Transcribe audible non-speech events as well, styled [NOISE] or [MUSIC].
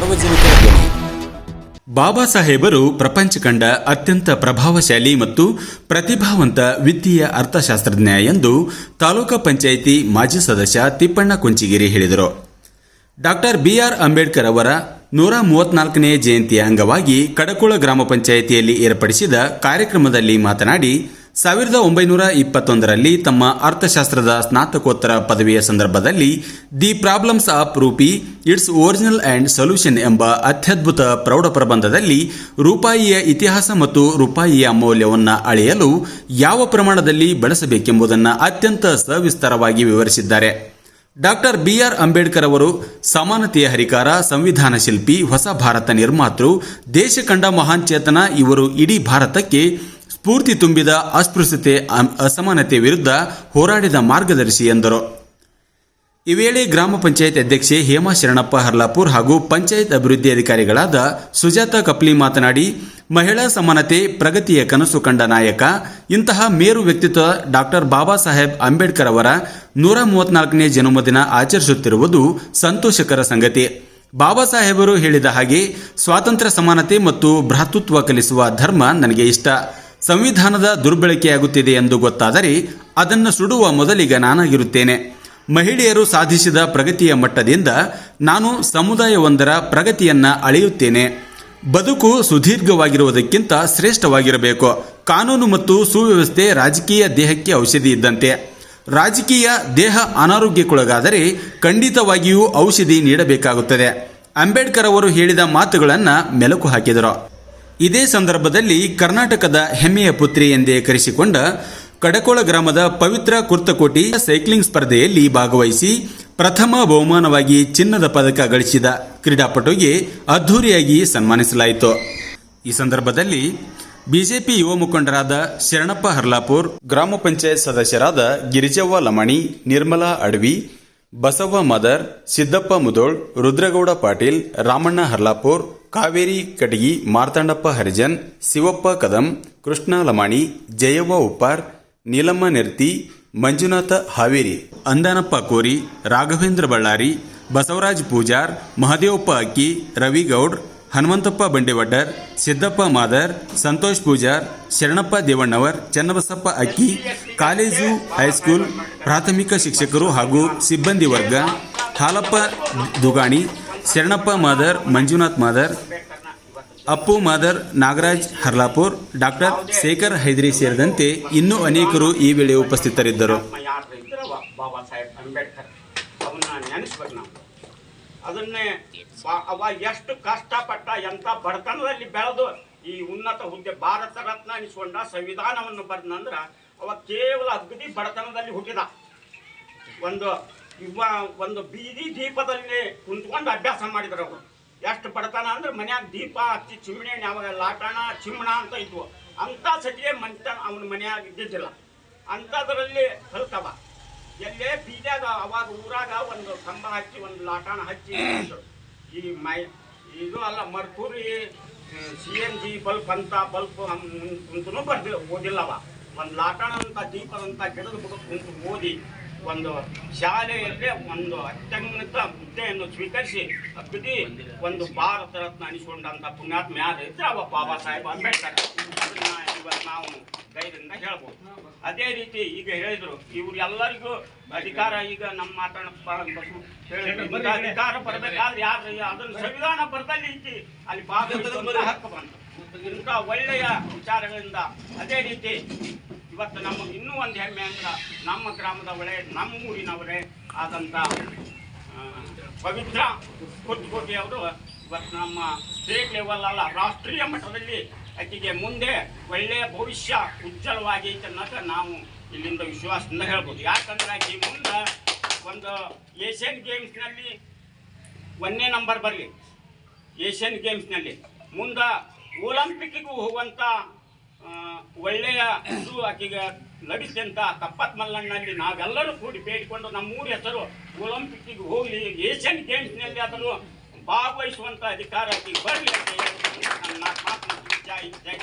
ಸಾರ್ವಜನಿಕರ ಬಾಬಾ ಸಾಹೇಬರು ಪ್ರಪಂಚ ಕಂಡ ಅತ್ಯಂತ ಪ್ರಭಾವಶಾಲಿ ಮತ್ತು ಪ್ರತಿಭಾವಂತ ವಿತ್ತೀಯ ಅರ್ಥಶಾಸ್ತ್ರಜ್ಞ ಎಂದು ತಾಲೂಕು ಪಂಚಾಯಿತಿ ಮಾಜಿ ಸದಸ್ಯ ತಿಪ್ಪಣ್ಣ ಕುಂಚಿಗಿರಿ ಹೇಳಿದರು. ಡಾಕ್ಟರ್ ಬಿಆರ್ ಅಂಬೇಡ್ಕರ್ ಅವರ ನೂರ ಮೂವತ್ನಾಲ್ಕನೇ ಜಯಂತಿಯ ಅಂಗವಾಗಿ ಕಡಕುಳ ಗ್ರಾಮ ಪಂಚಾಯಿತಿಯಲ್ಲಿ ಏರ್ಪಡಿಸಿದ ಕಾರ್ಯಕ್ರಮದಲ್ಲಿ ಮಾತನಾಡಿ ಸಾವಿರದ ಒಂಬೈನೂರ ಇಪ್ಪತ್ತೊಂದರಲ್ಲಿ ತಮ್ಮ ಅರ್ಥಶಾಸ್ತ್ರದ ಸ್ನಾತಕೋತ್ತರ ಪದವಿಯ ಸಂದರ್ಭದಲ್ಲಿ the problems of rupee, its original and solution ಎಂಬ ಅತ್ಯದ್ಭುತ ಪ್ರೌಢ ಪ್ರಬಂಧದಲ್ಲಿ ರೂಪಾಯಿಯ ಇತಿಹಾಸ ಮತ್ತು ರೂಪಾಯಿಯ ಮೌಲ್ಯವನ್ನು ಅಳೆಯಲು ಯಾವ ಪ್ರಮಾಣದಲ್ಲಿ ಬಳಸಬೇಕೆಂಬುದನ್ನು ಅತ್ಯಂತ ಸವಿಸ್ತಾರವಾಗಿ ವಿವರಿಸಿದ್ದಾರೆ. ಡಾಕ್ಟರ್ ಬಿಆರ್ ಅಂಬೇಡ್ಕರ್ ಅವರು ಸಮಾನತೆಯ ಹರಿಕಾರ, ಸಂವಿಧಾನ ಶಿಲ್ಪಿ, ಹೊಸ ಭಾರತ ನಿರ್ಮಾತೃ ದೇಶ ಕಂಡ ಮಹಾನ್ ಚೇತನ ಇವರು ಇಡೀ ಭಾರತಕ್ಕೆ ಸ್ಫೂರ್ತಿ ತುಂಬಿದ ಅಸ್ಪೃಶ್ಯತೆ ಅಸಮಾನತೆ ವಿರುದ್ಧ ಹೋರಾಡಿದ ಮಾರ್ಗದರ್ಶಿ ಎಂದರು. ಈ ವೇಳೆ ಗ್ರಾಮ ಪಂಚಾಯತ್ ಅಧ್ಯಕ್ಷೆ ಹೇಮಾ ಶರಣಪ್ಪ ಹರ್ಲಾಪುರ್ ಹಾಗೂ ಪಂಚಾಯತ್ ಅಭಿವೃದ್ಧಿ ಅಧಿಕಾರಿಗಳಾದ ಸುಜಾತ ಕಪ್ಲಿ ಮಾತನಾಡಿ, ಮಹಿಳಾ ಸಮಾನತೆ, ಪ್ರಗತಿಯ ಕನಸು ಕಂಡ ನಾಯಕ, ಇಂತಹ ಮೇರು ವ್ಯಕ್ತಿತ್ವ ಡಾಕ್ಟರ್ ಬಾಬಾ ಸಾಹೇಬ್ ಅಂಬೇಡ್ಕರ್ ಅವರ ನೂರ ಮೂವತ್ನಾಲ್ಕನೇ ಜನ್ಮದಿನ ಆಚರಿಸುತ್ತಿರುವುದು ಸಂತೋಷಕರ ಸಂಗತಿ. ಬಾಬಾ ಸಾಹೇಬರು ಹೇಳಿದ ಹಾಗೆ, ಸ್ವಾತಂತ್ರ್ಯ ಸಮಾನತೆ ಮತ್ತು ಭ್ರಾತೃತ್ವ ಕಲಿಸುವ ಧರ್ಮ ನನಗೆ ಇಷ್ಟ. ಸಂವಿಧಾನದ ದುರ್ಬಳಕೆಯಾಗುತ್ತಿದೆ ಎಂದು ಗೊತ್ತಾದರೆ ಅದನ್ನು ಸುಡುವ ಮೊದಲಿಗ ನಾನಾಗಿರುತ್ತೇನೆ. ಮಹಿಳೆಯರು ಸಾಧಿಸಿದ ಪ್ರಗತಿಯ ಮಟ್ಟದಿಂದ ನಾನು ಸಮುದಾಯವೊಂದರ ಪ್ರಗತಿಯನ್ನ ಅಳೆಯುತ್ತೇನೆ. ಬದುಕು ಸುದೀರ್ಘವಾಗಿರುವುದಕ್ಕಿಂತ ಶ್ರೇಷ್ಠವಾಗಿರಬೇಕು. ಕಾನೂನು ಮತ್ತು ಸುವ್ಯವಸ್ಥೆ ರಾಜಕೀಯ ದೇಹಕ್ಕೆ ಔಷಧಿ ಇದ್ದಂತೆ. ರಾಜಕೀಯ ದೇಹ ಅನಾರೋಗ್ಯಕ್ಕೊಳಗಾದರೆ ಖಂಡಿತವಾಗಿಯೂ ಔಷಧಿ ನೀಡಬೇಕಾಗುತ್ತದೆ. ಅಂಬೇಡ್ಕರ್ ಅವರು ಹೇಳಿದ ಮಾತುಗಳನ್ನು ಮೆಲುಕು ಹಾಕಿದರು. ಇದೇ ಸಂದರ್ಭದಲ್ಲಿ ಕರ್ನಾಟಕದ ಹೆಮ್ಮೆಯ ಪುತ್ರಿ ಎಂದೇ ಕರೆಸಿಕೊಂಡ ಕಡಕೋಳ ಗ್ರಾಮದ ಪವಿತ್ರ ಕುರ್ತಕೋಟಿ ಸೈಕ್ಲಿಂಗ್ ಸ್ಪರ್ಧೆಯಲ್ಲಿ ಭಾಗವಹಿಸಿ ಪ್ರಥಮ ಬಹುಮಾನವಾಗಿ ಚಿನ್ನದ ಪದಕ ಗಳಿಸಿದ ಕ್ರೀಡಾಪಟುಗೆ ಅದ್ಧೂರಿಯಾಗಿ ಸನ್ಮಾನಿಸಲಾಯಿತು. ಈ ಸಂದರ್ಭದಲ್ಲಿ ಬಿಜೆಪಿ ಯುವ ಮುಖಂಡರಾದ ಶರಣಪ್ಪ ಹರ್ಲಾಪುರ್, ಗ್ರಾಮ ಪಂಚಾಯತ್ ಸದಸ್ಯರಾದ Girijavva Lamani, Nirmala Adavi Basavva Madar, Siddappa Mudhol, Rudragouda Patil, Ramanna Harlapur, Kaveri Katagi, Martandappa Harijan, Shivappa Kadam, Krishna Lamani, Jayavva Uppar, Neelamma Nerti, Manjunatha Haveri, Andanappa Kori, Raghavendra Ballari, Basavaraj Pujar, Mahadevappa Akki Ravi Goud Hanumanthappa Bandevaddar, Siddappa Madar, Santosh Pujar, Sharanappa Devannavar, Channabasappa Akki, college, high school, ಪ್ರಾಥಮಿಕ ಶಿಕ್ಷಕರು ಹಾಗೂ ಸಿಬ್ಬಂದಿ ವರ್ಗ, Halappa Dugani, Sharanappa Madar, Manjunath Madar, Appu Madar, Nagaraj Harlapur, doctor Shekhar Haidri ಸೇರಿದಂತೆ ಇನ್ನೂ ಅನೇಕರು ಈ ವೇಳೆ ಉಪಸ್ಥಿತರಿದ್ದರು. ಅಂಬೇಡ್ಕರ್ ಅದನ್ನ ಅದನ್ನೇ ಅವ ಎಷ್ಟು ಕಷ್ಟಪಟ್ಟ ಎಂತ ಬಡತನದಲ್ಲಿ ಬೆಳೆದು ಈ ಉನ್ನತ ಹುದ್ದೆ, ಭಾರತ ರತ್ನ ಅನಿಸ್ಕೊಂಡ ಸಂವಿಧಾನವನ್ನು ಬರೆದಂದ್ರ ಅವ ಕೇವಲ ಅಗ್ದಿ ಬಡತನದಲ್ಲಿ ಹುಟ್ಟಿದ. ಒಂದು ಇವ ಒಂದು ಬೀದಿ ದೀಪದಲ್ಲಿ ಕುಂತ್ಕೊಂಡು ಅಭ್ಯಾಸ ಮಾಡಿದ್ರು ಅವರು. ಎಷ್ಟು ಬಡತನ ಅಂದ್ರೆ ಮನ್ಯಾಗ ದೀಪ ಹಚ್ಚಿ ಚಿಮಣಿ ಯಾವಾಗ ಲಾಟಣ ಚಿಮ್ಮಣ ಅಂತ ಇದ್ವು. ಅಂತ ಸತಿಗೆ ಮನ್ತನ ಅವನ ಮನ್ಯಾಗ ಇದ್ದಿದ್ದಿಲ್ಲ. ಅಂಥದ್ರಲ್ಲಿ ಕಲ್ತವ ಎಲ್ಲೇ ಬೀದಿಯಾಗ, ಅವಾಗ ಊರಾಗ ಒಂದು ಕಂಬ ಹಚ್ಚಿ, ಒಂದು ಲಾಟಾಣ ಹಚ್ಚಿ. [COUGHS] ಈ ಮೈ ಇದು ಅಲ್ಲ mercury C N G bulb ಅಂತ ಬಲ್ಪ್ ಕುಂತೂ ಬರ್ದಿ ಓದಿಲ್ಲವ. ಒಂದು ಲಾಟಾಣ ಅಂತ ದೀಪದಂತ ಗಿಡದ ಬುಡ ಕುಂತು ಓದಿ. ಒಂದು ಶಾಲೆಯಲ್ಲಿ ಒಂದು ಅತ್ಯುನ್ನತ ಹುದ್ದೆಯನ್ನು ಸ್ವೀಕರಿಸಿ ಅಗದಿ ಒಂದು ಭಾರತ ರತ್ನ ಅನಿಸಿಕೊಂಡಂತ ಪುಣ್ಯಾತ್ಮ ಯಾರು ಇದ್ರೆ ಅವ ಬಾಬಾ ಸಾಹೇಬ್ ಅಂಬೇಡ್ಕರ್. ನಾವು ಧೈರ್ಯದಿಂದ ಹೇಳ್ಬೋದು. ಅದೇ ರೀತಿ ಈಗ ಹೇಳಿದ್ರು ಇವ್ರು ಎಲ್ಲರಿಗೂ ಅಧಿಕಾರ, ಈಗ ನಮ್ಮ ಮಾತಾಡ ಅಧಿಕಾರ ಬರಬೇಕಾದ್ರೆ ಯಾರು ಅದನ್ನ ಸಂವಿಧಾನ ಬರದಲ್ಲಿ ಐತಿ ಅಲ್ಲಿ ಭಾಗವಹಿಸುವಂತ ಹಕ್ಕು ಬಂತು. ಇಂಥ ಒಳ್ಳೆಯ ವಿಚಾರಗಳಿಂದ ಅದೇ ರೀತಿ ಇವತ್ತು ನಮ್ಮ ಇನ್ನೂ ಒಂದು ಹೆಮ್ಮೆ ಅಂದ್ರೆ ನಮ್ಮ ಗ್ರಾಮದ ಒಳ್ಳೆ ನಮ್ಮ ಊರಿನವರೇ ಆದಂಥ ಪವಿತ್ರ ಕುತ್ಕೋಟಿ ಅವರು ಇವತ್ತು ನಮ್ಮ ಸ್ಟೇಟ್ ಲೆವೆಲ್ ಅಲ್ಲ, ರಾಷ್ಟ್ರೀಯ ಮಟ್ಟದಲ್ಲಿ ಆಕೆಗೆ ಮುಂದೆ ಒಳ್ಳೆಯ ಭವಿಷ್ಯ ಉಜ್ವಲವಾಗಿ ಅನ್ನೋದು ನಾವು ಇಲ್ಲಿಂದ ವಿಶ್ವಾಸದಿಂದ ಹೇಳ್ಬೋದು. ಯಾಕಂದ್ರೆ ಈ ಮುಂದೆ ಒಂದು ಏಷ್ಯನ್ ಗೇಮ್ಸ್ನಲ್ಲಿ ಒಂದನೇ ನಂಬರ್ ಬರಲಿ. ಏಷ್ಯನ್ ಗೇಮ್ಸ್ನಲ್ಲಿ ಮುಂದೆ ಒಲಿಂಪಿಕ್ಕಿಗೂ ಹೋಗುವಂಥ ಒಳ್ಳೆಯ ಇದು ಆಕೆಗೆ ಲಭಿಸಿದಂಥ ಕಪ್ಪತ್ ಮಲ್ಲಣ್ಣಲ್ಲಿ ನಾವೆಲ್ಲರೂ ಕೂಡಿ ಬೇಡಿಕೊಂಡು ನಮ್ಮೂರ ಹೆಸರು ಒಲಿಂಪಿಕ್ಕಿಗೆ ಹೋಗಲಿ, ಏಷ್ಯನ್ ಗೇಮ್ಸ್ನಲ್ಲಿ ಅದನ್ನು ಭಾಗವಹಿಸುವಂಥ ಅಧಿಕಾರ ಆಕೆಗೆ ಬರಲಿ ಅಂತ ಹೇಳಿ ಜೈ ಜೈ